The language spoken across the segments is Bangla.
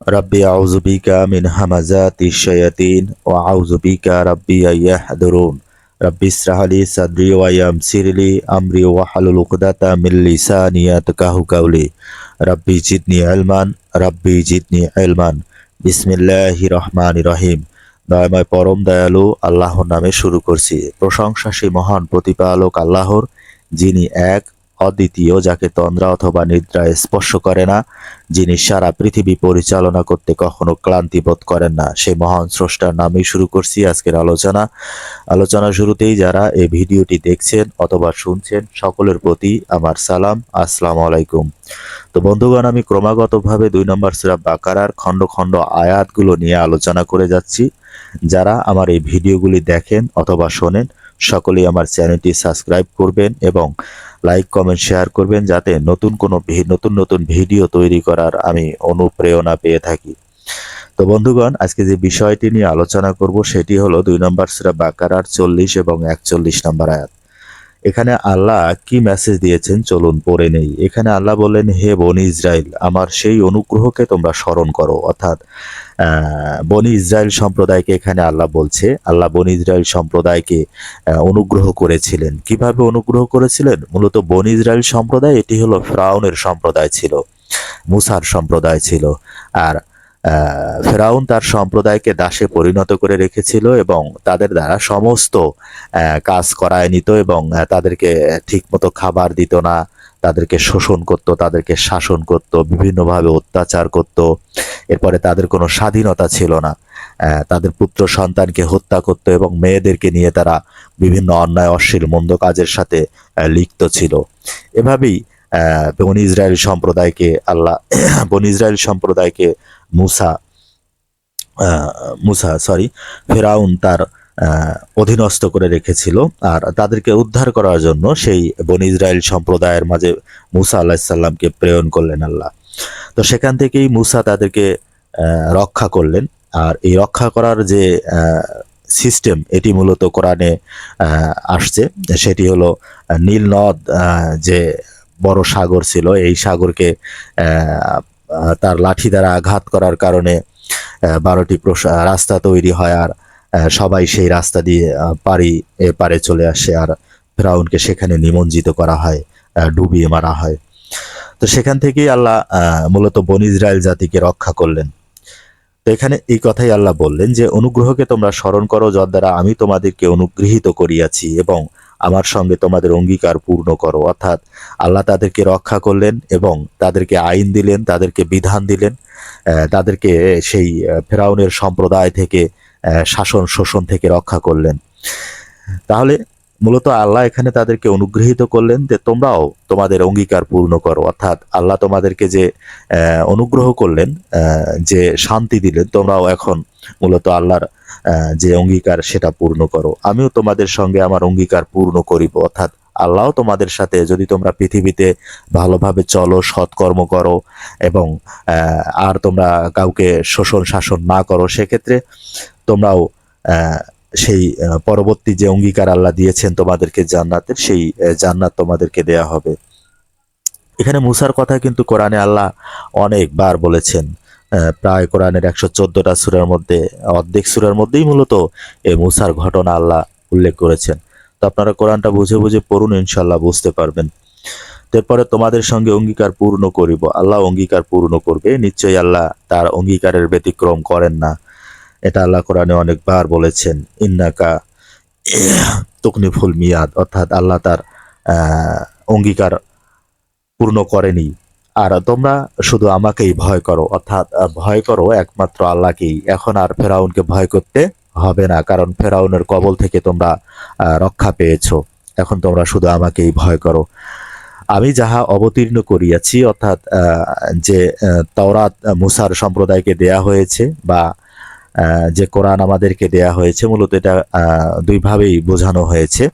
রব্বি আউজুবিকা মিন হামাজাতি শয়াতিন ও আউজুবিকা রব্বি আইয়াহ হাদরুন রব্বি ইসরাহলি সাদরি ওয়াইয়াম সিরলি আমরি ওয়াহালুল উকদাতা মিল্লিসা নিয়াত কাহু কাউলি রব্বি জিদনি আলমান রব্বি জিদনি আলমান বিসমিল্লাহি রহমান রহিম দয়াময় পরম দয়ালু, আল্লাহর নামে শুরু করছি। প্রশংসা সেই মহান প্রতিপালক আল্লাহর, যিনি এক অদ্বিতীয়, যাকে তন্দ্রা অথবা নিদ্রায় স্পর্শ করে না, যিনি সারা পৃথিবী পরিচালনা করতে কখনো ক্লান্তি বোধ করেন না। সেই মহান স্রষ্টার নামেই শুরু করছি আজকের আলোচনা। আলোচনা শুরুতেই যারা এই ভিডিওটি দেখছেন অথবা শুনছেন, সকলের প্রতি আমার সালাম। আসসালামু আলাইকুম। তো বন্ধুগণ, আমি ক্রমাগতভাবে দুই নম্বর সুরা বাকারার খণ্ড খণ্ড আয়াতগুলো নিয়ে আলোচনা করে যাচ্ছি। যারা আমার এই ভিডিওগুলি দেখেন অথবা শোনেন, সকলেই আমার চ্যানেলটি সাবস্ক্রাইব করবেন এবং লাইক কমেন্ট শেয়ার করবেন যাতে নতুন কোনো নতুন নতুন ভিডিও তৈরি করার আমি অনুপ্রেরণা পেয়ে থাকি। তো বন্ধুগণ, আজকে যে বিষয়টি নিয়ে আলোচনা করব সেটি হলো দুই নম্বর সুরা বাকারার চল্লিশ এবং একচল্লিশ নম্বর আয়াত। এখানে আল্লাহ কি মেসেজ দিয়েছেন? চলুন পড়ে নেই। এখানে আল্লাহ বলেন হে বনি ইসরায়েল আমার সেই অনুগ্রহকে তোমরা স্মরণ করো। অর্থাৎ বনি ইসরায়েল সম্প্রদায়কে এখানে আল্লাহ বলছে, আল্লাহ বনি ইসরায়েল সম্প্রদায়কে অনুগ্রহ করেছিলেন। কীভাবে অনুগ্রহ করেছিলেন? মূলত বনি ইসরায়েল সম্প্রদায়, এটি হলো ফ্রাউনের সম্প্রদায় ছিল, মুসার সম্প্রদায় ছিল। আর ফেরাউন তার সম্প্রদায়কে দাসে পরিণত করে রেখেছিল এবং তাদের দ্বারা সমস্ত কাজ করায় নিত এবং তাদেরকে ঠিকমতো খাবার দিত না, তাদেরকে শোষণ করত, তাদেরকে শাসন করত, বিভিন্নভাবে অত্যাচার করত। এরপরে তাদের কোনো স্বাধীনতা ছিল না। তাদের পুত্র সন্তানকে হত্যা করত এবং মেয়েদেরকে নিয়ে তারা বিভিন্ন অন্যায়, অশ্লীল, মন্দ কাজের সাথে লিপ্ত ছিল। এভাবেই বন ইসরায়েল সম্প্রদায়কে, আল্লাহ, বন ইসরায়েল সম্প্রদায়কে মুসা মুসা সরি ফেরাউন তার অধীনস্থ করে রেখেছিল আর তাদেরকে উদ্ধার করার জন্য সেই বন ইসরায়েল সম্প্রদায়ের মাঝে মুসা আল্লাহ সাল্লামকে প্রেরণ করলেন আল্লাহ। তো সেখান থেকেই মুসা তাদেরকে রক্ষা করলেন আর এই রক্ষা করার যে সিস্টেম এটি মূলত কোরআনে আসছে। সেটি হলো নীল নদ যে বড় সাগর ছিল, এই সাগরকে তার লাঠি দ্বারা আঘাত করার কারণে বারোটি রাস্তা তৈরি হয় আর সবাই সেই রাস্তা দিয়ে আহ, পারি চলে আসে আর ফেরাউনকে সেখানে নিমজ্জিত করা হয় ডুবিয়ে মারা হয়। তো সেখান থেকেই আল্লাহ মূলত বন ইসরায়েল জাতিকে রক্ষা করলেন। তো এখানে এই কথাই আল্লাহ বললেন যে অনুগ্রহকে তোমরা স্মরণ করো যার দ্বারা আমি তোমাদেরকে অনুগৃহীত করিয়াছি এবং আমার সঙ্গে তোমাদের অঙ্গীকার পূর্ণ করো। অর্থাৎ আল্লাহ তাদেরকে রক্ষা করলেন এবং তাদেরকে আইন দিলেন, তাদেরকে বিধান দিলেন তাদেরকে সেই ফেরাউনের সম্প্রদায় থেকে শাসন শোষণ থেকে রক্ষা করলেন। তাহলে মূলত আল্লাহ এখানে তাদেরকে অনুগৃহীত করলেন যে তোমরাও তোমাদের অঙ্গীকার পূর্ণ করো। অর্থাৎ আল্লাহ তোমাদেরকে যে অনুগ্রহ করলেন যে শান্তি দিলেন, তোমরাও এখন মূলত আল্লাহর যে অঙ্গীকার সেটা পূর্ণ করো। আমিও তোমাদের সঙ্গে আমার অঙ্গীকার পূর্ণ করিব। অর্থাৎ আল্লাহ তোমাদের সাথে যদি তোমরা পৃথিবীতে ভালোভাবে চলো, সৎকর্ম করো এবং আর তোমরা কাউকে শোষণ শাসন না করো, সেক্ষেত্রে তোমরাও সেই পরবর্তী যে অঙ্গীকার আল্লাহ দিয়েছেন তোমাদেরকে জান্নাতের, সেই জান্নাত তোমাদেরকে দেয়া হবে। এখানে মুসার কথা কিন্তু কোরআনে আল্লাহ অনেকবার বলেছেন। প্রায় কোরআনের একশো চোদ্দটা সুরের মধ্যে, অর্ধেক সুরের মধ্যেই মূলত এই মুসার ঘটনা আল্লাহ উল্লেখ করেছেন। তো আপনারা কোরআনটা বুঝে বুঝে পড়ুন ইনশাল্লাহ বুঝতে পারবেন। তারপরে তোমাদের সঙ্গে অঙ্গীকার পূর্ণ করিব। আল্লাহ অঙ্গীকার পূর্ণ করবে। নিশ্চয়ই আল্লাহ তার অঙ্গীকারের ব্যতিক্রম করেন না। এটা আল্লাহ কোরআনে অনেকবার বলেছেন, ইন্নাকা তকনিফুল মিয়াদ, অর্থাৎ আল্লাহ তার অঙ্গীকার পূর্ণ করেনি। আর তোমরা শুধু আমাকেই ভয় করো, অর্থাৎ ভয় করো একমাত্র আল্লাহকেই। এখন আর ফেরাউনকে ভয় করতে হবে না, কারণ ফেরাউনের কবল থেকে তোমরা রক্ষা পেয়েছ। এখন তোমরা শুধু আমাকেই ভয় করো। আমি যাহা অবতীর্ণ করিয়াছি, অর্থাৎ যে তাওরাত মুসার সম্প্রদায়কে দেয়া হয়েছে বা যে কোরআন আমাদেরকে দেয়া হয়েছে, মূলত এটা দুইভাবেই বোঝানো হয়েছে।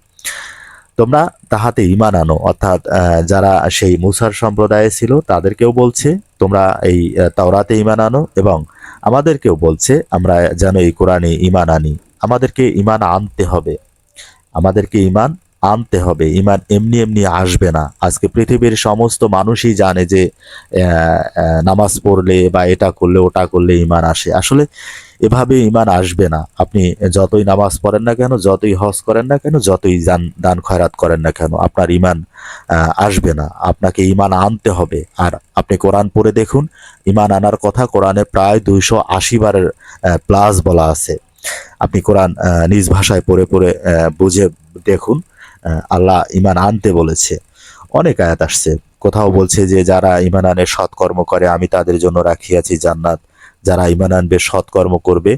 তোমরা তাহাতে ইমান আনো, অর্থাৎ যারা সেই মুসার সম্প্রদায়ে ছিল, তাদেরকেও বলছে, তোমরা এই তাওরাতে ইমান আনো এবং আমাদেরকেও বলছে, আমরা যেন এই কোরআনে ইমান আনি। আমাদেরকে ইমান আনতে হবে। আমাদেরকে ইমান আনতে হবে। ইমান এমনি এমনি আসবে না। আজকে পৃথিবীর সমস্ত মানুষই জানে যে নামাজ পড়লে বা এটা করলে, ওটা করলে ইমান আসে। আসলে এভাবে ইমান আসবে না। আপনি যতই নামাজ পড়েন না কেন, যতই হজ করেন না কেন, যতই দান খয়রাত করেন না কেন, আপনার ইমান আসবে না। আপনাকে ইমান আনতে হবে। আর আপনি কোরআন পড়ে দেখুন ইমান আনার কথা কোরআনে প্রায় দুইশো আশি বারের প্লাস বলা আছে। আপনি কোরআন নিজ ভাষায় পড়ে পড়ে বুঝে দেখুন আল্লাহ ইমান আনতে বলেছে। অনেক আয়াত আসছে। কোথাও বলছে যে, যারা ইমান আনে সৎকর্ম করে, আমি তাদের জন্য রাখিয়াছি জান্নাত। যারা ইমান আনবে সৎকর্ম করবে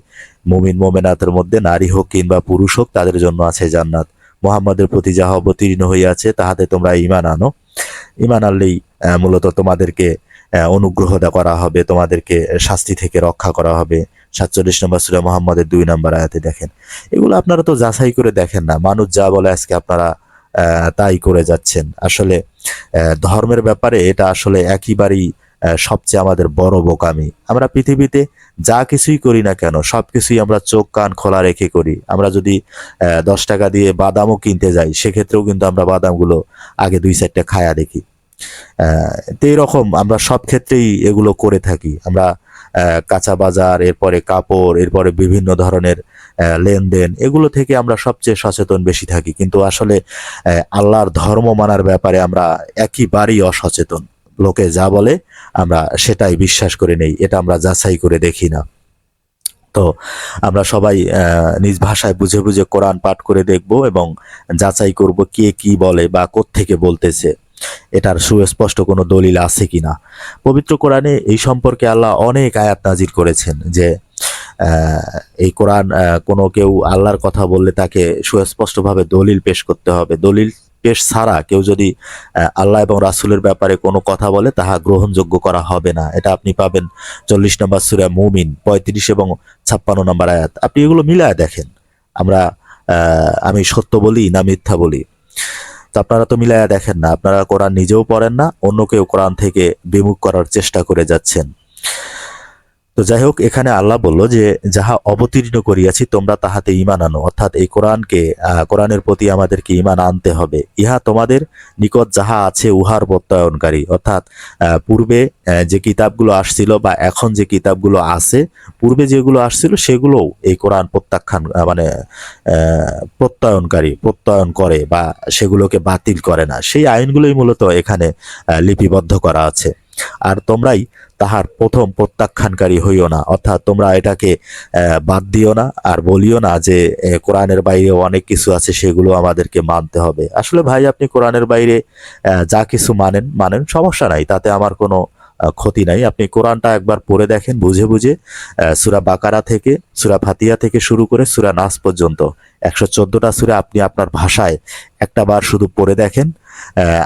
মুমিন মোমেনাতের মধ্যে নারী হোক কিংবা পুরুষ হোক তাদের জন্য আছে জান্নাত। মোহাম্মদের প্রতি যাহা অবতীর্ণ হইয়াছে তাহাতে তোমরা ইমান আনো। ইমান আনলেই মূলত তোমাদেরকে অনুগ্রহ করা হবে তোমাদেরকে শাস্তি থেকে রক্ষা করা হবে। সাতচল্লিশ নম্বর সুরা মোহাম্মদের দুই নম্বর আয়াতে দেখেন। এগুলো আপনারা তো যাচাই করে দেখেন না। মানুষ যা বলে আজকে আপনারা তাই করে যাচ্ছেন। আসলে ধর্মের ব্যাপারে এটা আসলে একেবারেই আহ, সবচেয়ে আমাদের বড় বোকামি। আমরা পৃথিবীতে যা কিছুই করি না কেন সব কিছুই আমরা চোখ, কান খোলা রেখে করি। আমরা যদি দশ টাকা দিয়ে বাদামও কিনতে যাই, সেক্ষেত্রেও কিন্তু আমরা বাদামগুলো আগে দুই চারটা খায়া দেখি। তো এরকম আমরা সব ক্ষেত্রেই এগুলো করে থাকি। আমরা কাঁচা বাজার, এরপরে কাপড়, এরপরে বিভিন্ন ধরনের লেনদেন, এগুলো থেকে আমরা সবচেয়ে সচেতন বেশি থাকি। কিন্তু আসলে আল্লাহর ধর্ম মানার ব্যাপারে আমরা একেবারেই অসচেতন। লোকে যা বলে, আমরা সেটাই বিশ্বাস করে নেই, এটা আমরা যাচাই করে দেখি না। তো আমরা সবাই নিজ ভাষায় বুঝে বুঝে কোরআন পাঠ করে দেখব এবং যাচাই করব কে কি বলে বা থেকে বলতেছে। এটার সুস্পষ্ট কোনো দলিল আছে কিনা? পবিত্র কোরআনে এই সম্পর্কে আল্লাহ অনেক আয়াত নাজির করেছেন যে এই কোরআন কোনো কেউ আল্লাহর কথা বললে তাকে সুস্পষ্টভাবে দলিল পেশ করতে হবে। দলিল পেশ ছাড়া কেউ যদি আল্লাহ এবং রাসুলের ব্যাপারে কোনো কথা বলে, তাহা গ্রহণযোগ্য করা হবে না। এটা আপনি পাবেন চল্লিশ নম্বর সুরা মুমিন, পঁয়ত্রিশ এবং ছাপ্পান্ন নম্বর আয়াত। আপনি এগুলো মিলায় দেখেন। আমরা আমি সত্য বলি না মিথ্যা বলি? তো আপনারা তো মিলায়া দেখেন না। আপনারা কোরআন নিজেও পড়েন না, অন্য কেউ কোরআন থেকে বিমুখ করার চেষ্টা করে যাচ্ছেন। তো যাই হোক এখানে আল্লাহ বলল যে, যাহা অবতীর্ণ করিয়াছি, তোমরা তাহাতে ইমান আনো। অর্থাৎ এই কোরআনকে কোরআনের প্রতি আমাদেরকে ইমান আনতে হবে। ইহা তোমাদের নিকট যাহা আছে, উহার প্রত্যয়নকারী। অর্থাৎ পূর্বে যে কিতাবগুলো আসছিল বা এখন যে কিতাবগুলো আছে, পূর্বে যেগুলো আসছিল, সেগুলোও এই কোরআন প্রত্যাখ্যান মানে প্রত্যয়নকারী, প্রত্যয়ন করে বা সেগুলোকে বাতিল করে না। সেই আইনগুলোই মূলত এখানে লিপিবদ্ধ করা আছে। আর তোমরাই তাহার প্রথম প্রত্যাখ্যানকারী হইও না। অর্থাৎ তোমরা এটাকে বাদ দিও না আর বলিও না যে কোরআনের বাইরে অনেক কিছু আছে, সেগুলো আমাদেরকে মানতে হবে। আসলে ভাই, আপনি কোরআনের বাইরে যা কিছু মানেন মানেন, সমস্যা নাই। তাতে আমার কোনো ক্ষতি নাই। আপনি কোরআনটা একবার পড়ে দেখেন, বুঝে বুঝে সুরা বাকারা থেকে, সুরা ফাতিয়া থেকে শুরু করে সুরা নাস পর্যন্ত। একশো চোদ্দটা সুরা আপনি আপনার ভাষায় একটা বার শুধু পড়ে দেখেন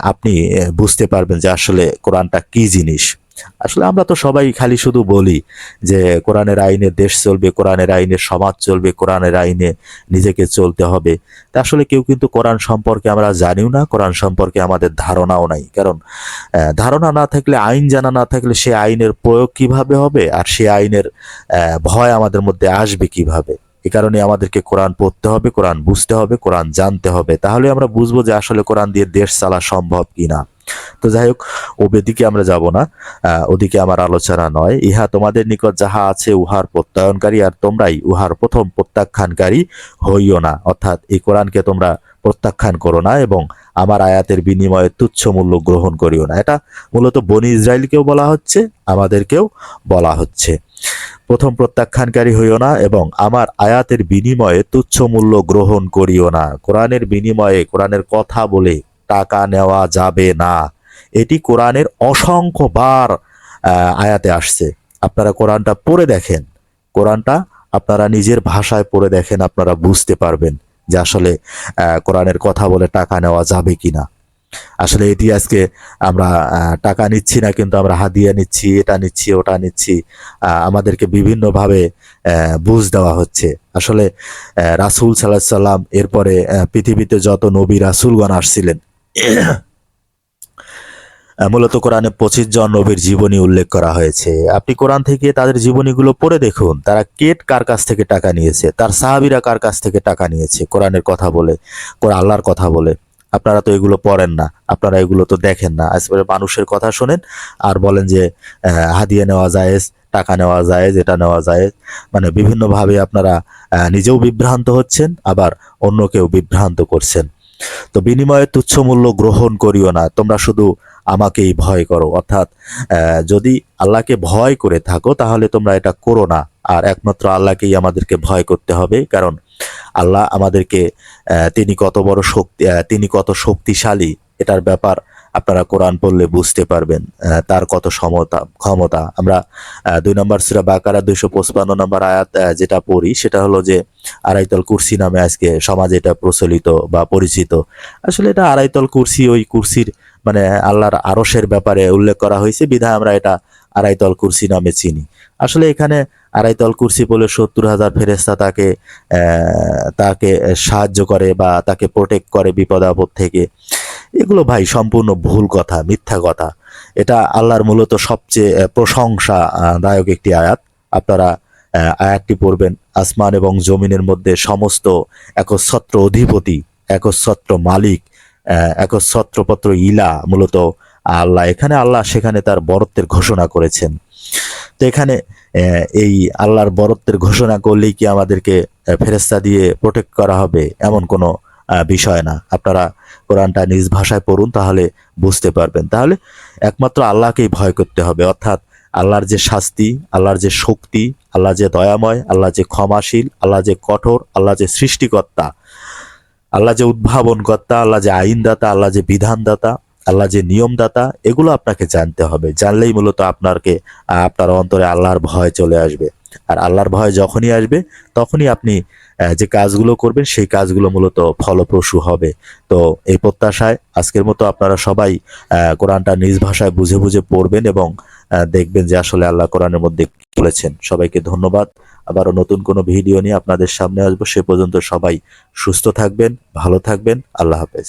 আপনি বুঝতে পারবেন যে আসলে কোরআনটা কি জিনিস। আসলে আমরা তো সবাই খালি শুধু বলি যে কোরআনের আইনে দেশ চলবে, কোরআনের আইনে সমাজ চলবে, কোরআনের আইনে নিজেকে চলতে হবে। তা আসলে কেউ কিন্তু কোরআন সম্পর্কে আমরা জানিও না, কোরআন সম্পর্কে আমাদের ধারণাও নাই। কারণ ধারণা না থাকলে, আইন জানা না থাকলে সে আইনের প্রয়োগ কীভাবে হবে? আর সে আইনের ভয় আমাদের মধ্যে আসবে কীভাবে? এ কারণে আমাদেরকে কোরআন পড়তে হবে, কোরআন বুঝতে হবে, কোরআন জানতে হবে। তাহলে আমরা বুঝব যে আসলে কোরআন দিয়ে দেশ চালা সম্ভব কিনা। তো যাই হোক, ওদিকে আমরা যাব না। ওদিকে আমার আলোচনা নয়। ইহা তোমাদের নিকট যাহা আছে উহার প্রত্যয়নকারী, আর তোমরাই উহার প্রথম প্রত্যাখ্যানকারী হইও না। অর্থাৎ এই কোরআনকে তোমরা প্রত্যাখ্যান করো না এবং আমার আয়াতের বিনিময়ে তুচ্ছ মূল্য গ্রহণ করিও না। এটা মূলত বনি ইসরায়েলকেও বলা হচ্ছে, আমাদেরকেও বলা হচ্ছে। প্রথম প্রত্যাখ্যানকারী হইও না এবং আমার আয়াতের বিনিময়ে তুচ্ছ মূল্য গ্রহণ করিও না। কোরআনের বিনিময়ে কোরআনের কথা বলে টাকা নেওয়া যাবে না। এটি কোরআনের অসংখ্য বার আয়াতে আসছে। আপনারা কোরআনটা পড়ে দেখেন। কোরআনটা আপনারা নিজের ভাষায় পড়ে দেখেন, আপনারা বুঝতে পারবেন যে আসলে কোরআনের কথা বলে টাকা নেওয়া যাবে কিনা। আসলে এটি আজকে আমরা টাকা নিচ্ছি না, কিন্তু আমরা হাদিয়া নিচ্ছি, এটা নিচ্ছি, ওটা নিচ্ছি আমাদেরকে বিভিন্নভাবে বুঝ দেওয়া হচ্ছে। আসলে রাসূল সাল্লাহ সাল্লাম এরপরে পৃথিবীতে যত নবী রাসূলগণ আসছিলেন মূলত কোরআনে পঁচিশ জন নবীর জীবনী উল্লেখ করা হয়েছে। আপনি কোরআন থেকে তাদের জীবনীগুলো পড়ে দেখুন, তারা কেট কার কাছ থেকে টাকা নিয়েছে, তার সাহাবিরা কার কাছ থেকে টাকা নিয়েছে, কোরআনের কথা বলে, কোরআন আল্লাহর কথা বলে। আপনারা তো এগুলো পড়েন না, আপনারা এগুলো তো দেখেন না। আসলে মানুষের কথা শোনেন আর বলেন যে হাদিয়া নেওয়া যায় টাকা নেওয়া যায় এটা নেওয়া যায় মানে বিভিন্নভাবে আপনারা নিজেও বিভ্রান্ত হচ্ছেন, আবার অন্যকেও বিভ্রান্ত করছেন। তো বিনিময়ে তুচ্ছ মূল্য গ্রহণ করিও না, তোমরা শুধু আমাকেই ভয় করো। অর্থাৎ যদি আল্লাহকে ভয় করে থাকো, তাহলে তোমরা এটা করো না। আর একমাত্র আল্লাহকেই আমাদেরকে ভয় করতে হবে, কারণ আল্লাহ আমাদেরকে তিনি কত বড় শক্তি তিনি কত শক্তিশালী, এটার ব্যাপার আপনারা কোরআন পড়লে বুঝতে পারবেন তার কত সমতা, ক্ষমতা। আমরা দুই নম্বর সুরা বাকারা দুইশো পঁচপান্ন নম্বর আয়াত যেটা পড়ি, সেটা হলো যে, আড়াইতল কুরসি নামে আজকে সমাজে এটা প্রচলিত বা পরিচিত। আসলে এটা আড়াইতল কুরসি, ওই কুরসির মানে আল্লাহর আরশের ব্যাপারে উল্লেখ করা হয়েছে, বিধায় আমরা এটা আড়াইতল কুরসি নামে চিনি। আসলে এখানে আড়াইতল কুরসি বলে সত্তর হাজার ফেরেস্তা তাকে তাকে সাহায্য করে বা তাকে প্রোটেক্ট করে বিপদ আপদ থেকে। এগুলো ভাই সম্পূর্ণ ভুল কথা মিথ্যা কথা। এটা আল্লাহর মূলত সবচেয়ে প্রশংসা দায়ক একটি আয়াত। আপনারা আয়াতটি পড়বেন। আসমান এবং জমিনের মধ্যে সমস্ত একচ্ছত্র অধিপতি একচ্ছত্র মালিক আহ, একচ্ছত্রপত্র ইলা মূলত আল্লাহ। এখানে আল্লাহ সেখানে তার বরত্বের ঘোষণা করেছেন। তো এখানে এই আল্লাহর বরত্বের ঘোষণা করলেই কি আমাদেরকে ফেরেস্তা দিয়ে প্রোটেক্ট করা হবে? এমন কোনো বিষয় না। আপনারা কোরআনটা নিজ ভাষায় পড়ুন, তাহলে বুঝতে পারবেন। তাহলে একমাত্র আল্লাহকেই ভয় করতে হবে। অর্থাৎ আল্লাহর যে শাস্তি, আল্লাহর যে শক্তি আল্লাহ যে দয়াময় আল্লাহ যে ক্ষমাশীল আল্লাহ যে কঠোর আল্লাহ যে সৃষ্টিকর্তা আল্লাহ যে উদ্ভাবনকর্তা আল্লাহ যে আইনদাতা আল্লাহ যে বিধানদাতা আল্লাহ যে নিয়মদাতা, এগুলো আপনাকে জানতে হবে। জানলেই মূলত আপনারকে আপনার অন্তরে আল্লাহর ভয় চলে আসবে। আর আল্লাহর ভয় যখনই আসবে, তখনই আপনি যে কাজগুলো করবেন, সেই কাজগুলো মূলত ফলপ্রসূ হবে। তো এই প্রত্যাশায় আজকের মতো আপনারা সবাই কোরআনটা নিজ ভাষায় বুঝে বুঝে পড়বেন এবং দেখবেন যে আসলে আল্লাহ কোরআনের মধ্যে বলেছেন। সবাইকে ধন্যবাদ। আবারও নতুন কোনো ভিডিও নিয়ে আপনাদের সামনে আসব। সে পর্যন্ত সবাই সুস্থ থাকবেন, ভালো থাকবেন। আল্লাহ হাফেজ।